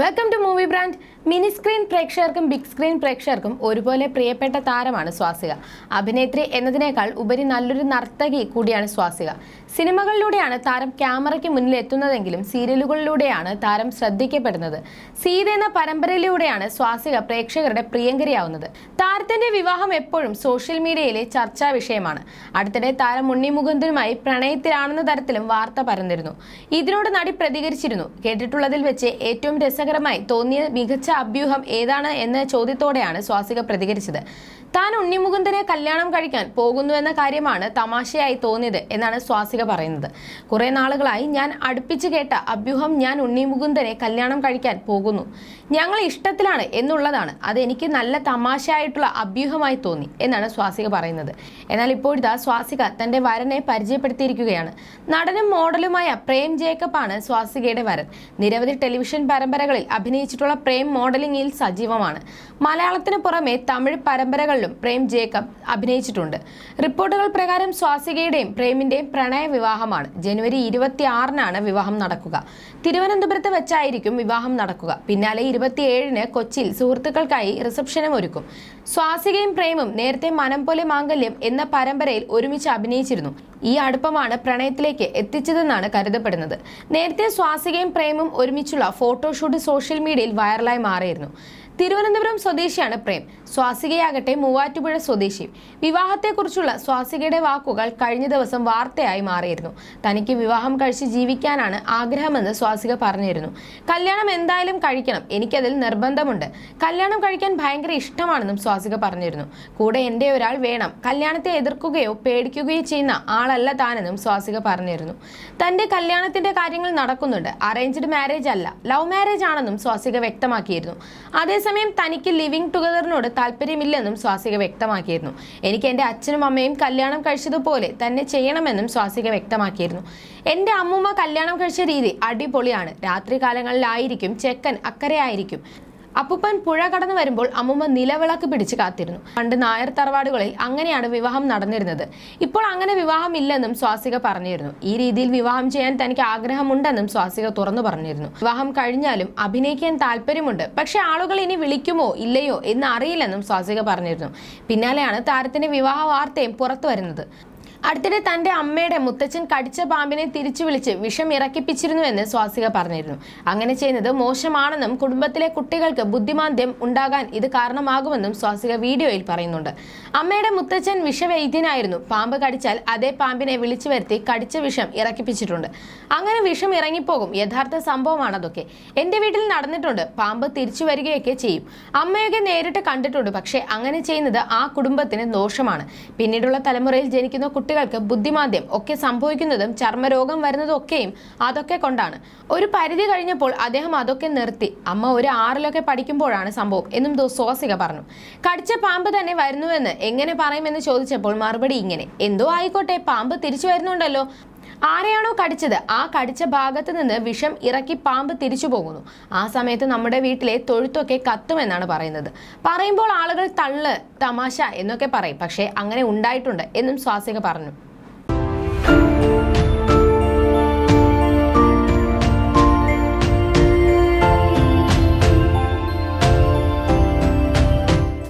Welcome to movie brand mini screen പ്രേക്ഷകർക്കും big screen പ്രേക്ഷകർക്കും ഒരുപോലെ പ്രിയപ്പെട്ട താരമാണ് സ്വാസിക. അഭിനേത്രി എന്നതിനേക്കാൾ ഉപരി നല്ലൊരു നർത്തകി കൂടിയാണ് സ്വാസിക. സിനിമകളിലൂടെയാണ് താരം ക്യാമറയ്ക്ക് മുന്നിൽ എത്തുന്നതെങ്കിലും സീരിയലുകളിലൂടെയാണ് താരം ശ്രദ്ധിക്കപ്പെടുന്നത്. സീത എന്ന പരമ്പരയിലൂടെയാണ് സ്വാസിക പ്രേക്ഷകരുടെ പ്രിയങ്കരിയാവുന്നത്. താരത്തിന്റെ വിവാഹം എപ്പോഴും സോഷ്യൽ മീഡിയയിലെ ചർച്ചാ വിഷയമാണ്. അടുത്തിടെ താരം ഉണ്ണി മുകുന്ദനുമായി പ്രണയത്തിലാണെന്ന തരത്തിലും വാർത്ത പരന്നിരുന്നു. ഇതിനോട് നടി പ്രതികരിച്ചിരുന്നു. കേട്ടിട്ടുള്ളതിൽ വെച്ച് ഏറ്റവും രസകരമായി തോന്നിയ മികച്ച അഭ്യൂഹം ഏതാണ് എന്ന ചോദ്യത്തോടെയാണ് സ്വാസിക പ്രതികരിച്ചത്. താൻ ഉണ്ണിമുകുന്ദനെ കല്യാണം കഴിക്കാൻ പോകുന്നുവെന്ന കാര്യമാണ് തമാശയായി തോന്നിയത് എന്നാണ് സ്വാസിക പറയുന്നത്. കുറെ നാളുകളായി ഞാൻ അടുപ്പിച്ച് കേട്ട അഭ്യൂഹം ഞാൻ ഉണ്ണിമുകുന്ദനെ കല്യാണം കഴിക്കാൻ പോകുന്നു. ഞങ്ങൾ ഇഷ്ടത്തിലാണ് എന്നുള്ളതാണ്. അത് എനിക്ക് നല്ല തമാശയായിട്ടുള്ള അഭ്യൂഹമായി തോന്നി എന്നാണ് സ്വാസിക പറയുന്നത്. എന്നാൽ ഇപ്പോഴിതാ സ്വാസിക തന്റെ വരനെ പരിചയപ്പെടുത്തിയിരിക്കുകയാണ്. നടനും മോഡലുമായ പ്രേം ജേക്കബ് ആണ് സ്വാസികയുടെ വരൻ. നിരവധി ടെലിവിഷൻ പരമ്പരകളിൽ അഭിനയിച്ചിട്ടുള്ള പ്രേം മോഡലിംഗിൽ സജീവമാണ്. മലയാളത്തിന് പുറമെ തമിഴ് പരമ്പരകളിലും പ്രേം ജേക്കബ് അഭിനയിച്ചിട്ടുണ്ട്. റിപ്പോർട്ടുകൾ പ്രകാരം സ്വാസികയുടെയും പ്രേമിന്റെയും പ്രണയ വിവാഹമാണ്. ജനുവരി ഇരുപത്തി ആറിനാണ് വിവാഹം നടക്കുക. തിരുവനന്തപുരത്ത് വെച്ചായിരിക്കും വിവാഹം നടക്കുക. പിന്നാലെ ഇരുപത്തിയേഴിന് കൊച്ചിയിൽ സുഹൃത്തുക്കൾക്കായി റിസപ്ഷനും ഒരുക്കും. സ്വാസികയും പ്രേമും നേരത്തെ മനം പോലെ മാംഗല്യം എന്ന പരമ്പരയിൽ ഒരുമിച്ച് അഭിനയിച്ചിരുന്നു. ഈ അടുപ്പമാണ് പ്രണയത്തിലേക്ക് എത്തിച്ചതെന്നാണ് കരുതപ്പെടുന്നത്. നേരത്തെ സ്വാസികയും പ്രേമും ഒരുമിച്ചുള്ള ഫോട്ടോഷൂട്ട് സോഷ്യൽ മീഡിയയിൽ വൈറലായി മാറിയിരുന്നു. തിരുവനന്തപുരം സ്വദേശിയാണ് പ്രേം. സ്വാസികയാകട്ടെ മൂവാറ്റുപുഴ സ്വദേശി. വിവാഹത്തെക്കുറിച്ചുള്ള സ്വാസികയുടെ വാക്കുകൾ കഴിഞ്ഞ ദിവസം വാർത്തയായി മാറിയിരുന്നു. തനിക്ക് വിവാഹം കഴിച്ച് ജീവിക്കാനാണ് ആഗ്രഹമെന്ന് സ്വാസിക പറഞ്ഞിരുന്നു. കല്യാണം എന്തായാലും കഴിക്കണം. എനിക്കതിൽ നിർബന്ധമുണ്ട്. കല്യാണം കഴിക്കാൻ ഭയങ്കര ഇഷ്ടമാണെന്നും സ്വാസിക പറഞ്ഞിരുന്നു. കൂടെ എന്റെ ഒരാൾ വേണം. കല്യാണത്തെ എതിർക്കുകയോ പേടിക്കുകയോ ചെയ്യുന്ന ആളല്ല താനെന്നും സ്വാസിക പറഞ്ഞിരുന്നു. തന്റെ കല്യാണത്തിന്റെ കാര്യങ്ങൾ നടക്കുന്നുണ്ട്. അറേഞ്ച്ഡ് മാരേജ് അല്ല. ലവ് മാരേജ് ആണെന്നും സ്വാസിക വ്യക്തമാക്കിയിരുന്നു. അതേസമയം തനിക്ക് ലിവിംഗ് ടുഗദറിനോട് താല്പര്യമില്ലെന്നും സ്വാസിക വ്യക്തമാക്കിയിരുന്നു. എനിക്ക് എന്റെ അച്ഛനും അമ്മയും കല്യാണം കഴിച്ചതുപോലെ തന്നെ ചെയ്യണമെന്നും സ്വാസിക വ്യക്തമാക്കിയിരുന്നു. എന്റെ അമ്മൂമ്മ കല്യാണം കഴിച്ച രീതി അടിപൊളിയാണ്. രാത്രി കാലങ്ങളിലായിരിക്കും ചെക്കൻ അക്കരെ ആയിരിക്കും. അപ്പുപ്പൻ പുഴ കടന്നു വരുമ്പോൾ അമ്മുമ്മ നിലവിളക്ക് പിടിച്ച് കാത്തിരുന്നു. പണ്ട് നായർ തറവാടുകളിൽ അങ്ങനെയാണ് വിവാഹം നടന്നിരുന്നത്. ഇപ്പോൾ അങ്ങനെ വിവാഹം ഇല്ലെന്നും സ്വാസിക പറഞ്ഞിരുന്നു. ഈ രീതിയിൽ വിവാഹം ചെയ്യാൻ തനിക്ക് ആഗ്രഹമുണ്ടെന്നും സ്വാസിക തുറന്നു പറഞ്ഞിരുന്നു. വിവാഹം കഴിഞ്ഞാലും അഭിനയിക്കാൻ താല്പര്യമുണ്ട്. പക്ഷെ ആളുകൾ ഇനി വിളിക്കുമോ ഇല്ലയോ എന്ന് അറിയില്ലെന്നും സ്വാസിക പറഞ്ഞിരുന്നു. പിന്നാലെയാണ് താരത്തിന്റെ വിവാഹ വാർത്തയും പുറത്തു വരുന്നത്. അടുത്തിടെ തന്റെ അമ്മയുടെ മുത്തച്ഛൻ കടിച്ച പാമ്പിനെ തിരിച്ചു വിളിച്ച് വിഷം ഇറക്കിപ്പിച്ചിരുന്നുവെന്ന് സ്വാസിക പറഞ്ഞിരുന്നു. അങ്ങനെ ചെയ്യുന്നത് മോശമാണെന്നും കുടുംബത്തിലെ കുട്ടികൾക്ക് ബുദ്ധിമാന്ദ്യം ഉണ്ടാകാൻ ഇത് കാരണമാകുമെന്നും സ്വാസിക വീഡിയോയിൽ പറയുന്നുണ്ട്. അമ്മയുടെ മുത്തച്ഛൻ വിഷവൈദ്യനായിരുന്നു. പാമ്പ് കടിച്ചാൽ അതേ പാമ്പിനെ വിളിച്ചു വരുത്തി കടിച്ച വിഷം ഇറക്കിപ്പിച്ചിട്ടുണ്ട്. അങ്ങനെ വിഷം ഇറങ്ങിപ്പോകും. യഥാർത്ഥ സംഭവമാണ് അതൊക്കെ എന്റെ വീട്ടിൽ നടന്നിട്ടുണ്ട്. പാമ്പ് തിരിച്ചു വരികയൊക്കെ ചെയ്യും. അമ്മയൊക്കെ നേരിട്ട് കണ്ടിട്ടുണ്ട്. പക്ഷേ അങ്ങനെ ചെയ്യുന്നത് ആ കുടുംബത്തിന് ദോഷമാണ്. പിന്നീടുള്ള തലമുറയിൽ ജനിക്കുന്ന കുട്ടികൾക്ക് ബുദ്ധിമാന്ദ്യം ഒക്കെ സംഭവിക്കുന്നതും ചർമ്മരോഗം വരുന്നതും ഒക്കെയും അതൊക്കെ കൊണ്ടാണ്. ഒരു പരിധി കഴിഞ്ഞപ്പോൾ അദ്ദേഹം അതൊക്കെ നിർത്തി. അമ്മ ഒരു ആറിലൊക്കെ പഠിക്കുമ്പോഴാണ് സംഭവം എന്നും സ്വാസിക പറഞ്ഞു. കടിച്ച പാമ്പ് തന്നെ വരുന്നുവെന്ന് എങ്ങനെ പറയുമെന്ന് ചോദിച്ചപ്പോൾ മറുപടി ഇങ്ങനെ. എന്തോ ആയിക്കോട്ടെ പാമ്പ് തിരിച്ചു വരുന്നുണ്ടല്ലോ. ആരെയാണോ കടിച്ചത്? ആ കടിച്ച ഭാഗത്ത് നിന്ന് വിഷം ഇറക്കി പാമ്പ് തിരിച്ചു പോകുന്നു. ആ സമയത്ത് നമ്മുടെ വീട്ടിലെ തൊഴുത്തൊക്കെ കത്തുമെന്നാണ് പറയുന്നത്. പറയുമ്പോൾ ആളുകൾ തള്ള് തമാശ എന്നൊക്കെ പറയും. പക്ഷേ അങ്ങനെ ഉണ്ടായിട്ടുണ്ട് എന്നും സ്വാസിക പറഞ്ഞു.